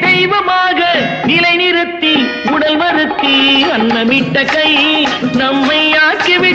தெய்வமாக நிலைநிறுத்தி உடல் வருத்தி அன்னமிட்ட கை நம்மை ஆக்கிவிட்ட